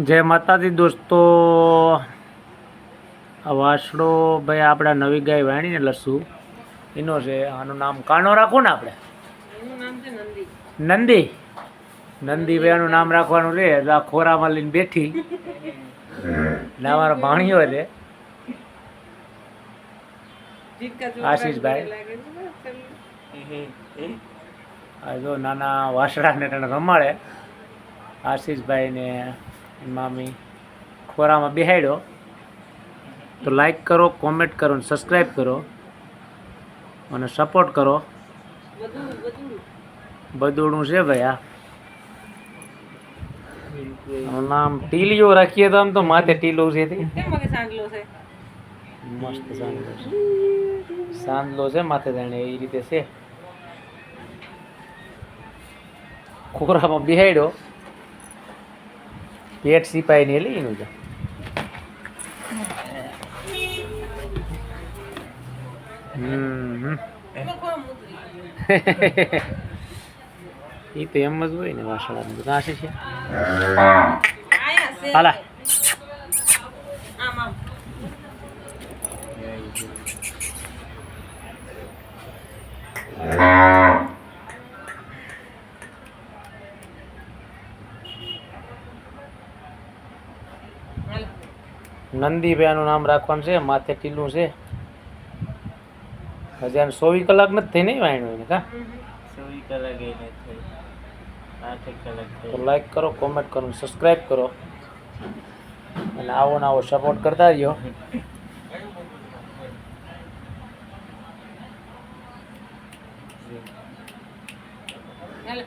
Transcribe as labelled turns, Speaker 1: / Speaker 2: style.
Speaker 1: જય માતાજી દોસ્તો. આ વાસડો ભાઈ આપણે નવી ગાય વાણીને લસુ એનો છે આનું નામ કાનો રાખો ને આપણે?
Speaker 2: નંદી.
Speaker 1: નંદી? ભાઈ આનું નામ રાખવાનું રે આ ખોરામાં લઈને બેઠી. ને અમારો ભાણીઓ છે. આશીષભાઈ. આ જો નાના વાસડાને રમાડે. આશીષભાઈ ને મામી ખોરામાં બેહાડ્યો. તો લાઈક કરો કોમેન્ટ કરો અને સબસ્ક્રાઈબ કરો. અને સપોર્ટ કરો.
Speaker 2: બધું
Speaker 1: છે ભાઈ આ. નામ ટીલીઓ રાખીએ તો આમ તો માથે ટીલું છે મસ્ત સાંદલો છે. સાંદલો છે માથે જાણે એ રીતે છે. ખોરામાં બિહાડ્યો. પેટ સિપાઈ ને લઈ છે હમ હમ.
Speaker 2: એમાં કોણ મુતરી
Speaker 1: ઈ તો એમ જ હોય ને વાસણાનું બધું આશે છે
Speaker 2: આયા છે
Speaker 1: હાલા
Speaker 2: આમ
Speaker 1: નંદીભાઈનું નામ રાખવાનું છે માથે ટીલું છે. હજાર ચોવીસ કલાક નથી થઈ નહીં વાયણું એને કા? તો લાઈક કરો કોમેન્ટ કરો સબસ્ક્રાઈબ કરો. અને આવો ને આવો સપોર્ટ કરતા રહ્યો
Speaker 2: હાલ.